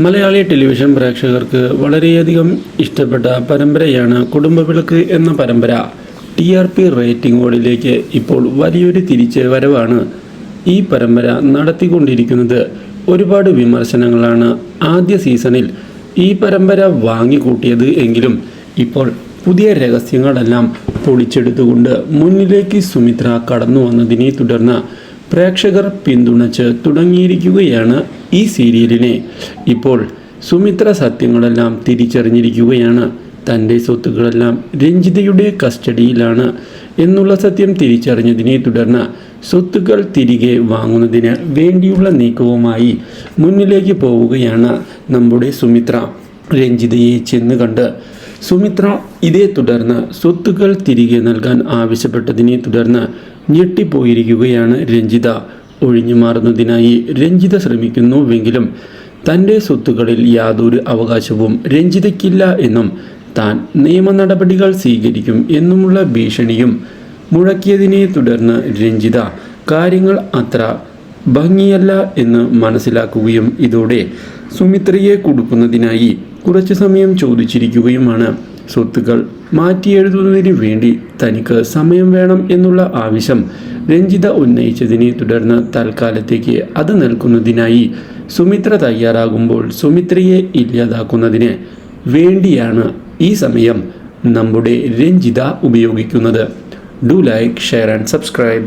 Malayali television പ്രേക്ഷകർക്ക് വളരെയധികം ഇഷ്ടപ്പെട്ട പരമ്പരയാണ് കുടുംബവിളക്ക് എന്ന പരമ്പര. ടി ആർ പി റേറ്റിംഗുകളിലേക്ക് ഇപ്പോൾ വലിയൊരു തിരിച്ച് വരവാണ് ഈ പരമ്പര നടത്തിക്കൊണ്ടിരിക്കുന്നത്. ഒരുപാട് വിമർശനങ്ങളാണ് ആദ്യ സീസണിൽ ഈ പരമ്പര വാങ്ങിക്കൂട്ടിയത് എങ്കിലും ഇപ്പോൾ പുതിയ രഹസ്യങ്ങളെല്ലാം പൊളിച്ചെടുത്തുകൊണ്ട് മുന്നിലേക്ക് സുമിത്ര കടന്നു വന്നതിനെ തുടർന്ന് പ്രേക്ഷകർ പിന്തുണച്ച് തുടങ്ങിയിരിക്കുകയാണ് ഈ സീരിയലിനെ ഇപ്പോൾ സുമിത്ര സത്യങ്ങളെല്ലാം തിരിച്ചറിഞ്ഞിരിക്കുകയാണ്. തന്റെ സ്വത്തുക്കളെല്ലാം രഞ്ജിതയുടെ കസ്റ്റഡിയിലാണ് എന്നുള്ള സത്യം തിരിച്ചറിഞ്ഞതിനെ തുടർന്ന് സ്വത്തുക്കൾ തിരികെ വാങ്ങുന്നതിന് വേണ്ടിയുള്ള നീക്കവുമായി മുന്നിലേക്ക് പോവുകയാണ് നമ്മുടെ സുമിത്ര. രഞ്ജിതയെ ചെന്ന് കണ്ട് സുമിത്ര ഇതേ തുടർന്ന് സ്വത്തുക്കൾ തിരികെ നൽകാൻ ആവശ്യപ്പെട്ടതിനെ തുടർന്ന് ഞെട്ടിപ്പോയിരിക്കുകയാണ് രഞ്ജിത. ഒഴിഞ്ഞു മാറുന്നതിനായി രഞ്ജിത ശ്രമിക്കുന്നുവെങ്കിലും തന്റെ സ്വത്തുക്കളിൽ യാതൊരു അവകാശവും രഞ്ജിതയ്ക്കില്ല എന്നും താൻ നിയമ നടപടികൾ സ്വീകരിക്കും എന്നുമുള്ള ഭീഷണിയും മുഴക്കിയതിനെ തുടർന്ന് രഞ്ജിത കാര്യങ്ങൾ അത്ര ഭംഗിയല്ല എന്ന് മനസ്സിലാക്കുകയും ഇതോടെ സുമിത്രയെ കൊടുക്കുന്നതിനായി കുറച്ചു സമയം ചോദിച്ചിരിക്കുകയുമാണ്. സ്വത്തുക്കൾ മാറ്റിയെഴുതുന്നതിന് വേണ്ടി തനിക്ക് സമയം വേണം എന്നുള്ള ആവശ്യം രഞ്ജിത ഉന്നയിച്ചതിനെ തുടർന്ന് തൽക്കാലത്തേക്ക് അത് നൽകുന്നതിനായി സുമിത്ര തയ്യാറാകുമ്പോൾ സുമിത്രയെ ഇല്ലാതാക്കുന്നതിന് വേണ്ടിയാണ് ഈ സമയം നമ്മുടെ രഞ്ജിത ഉപയോഗിക്കുന്നത്. Do like share and subscribe.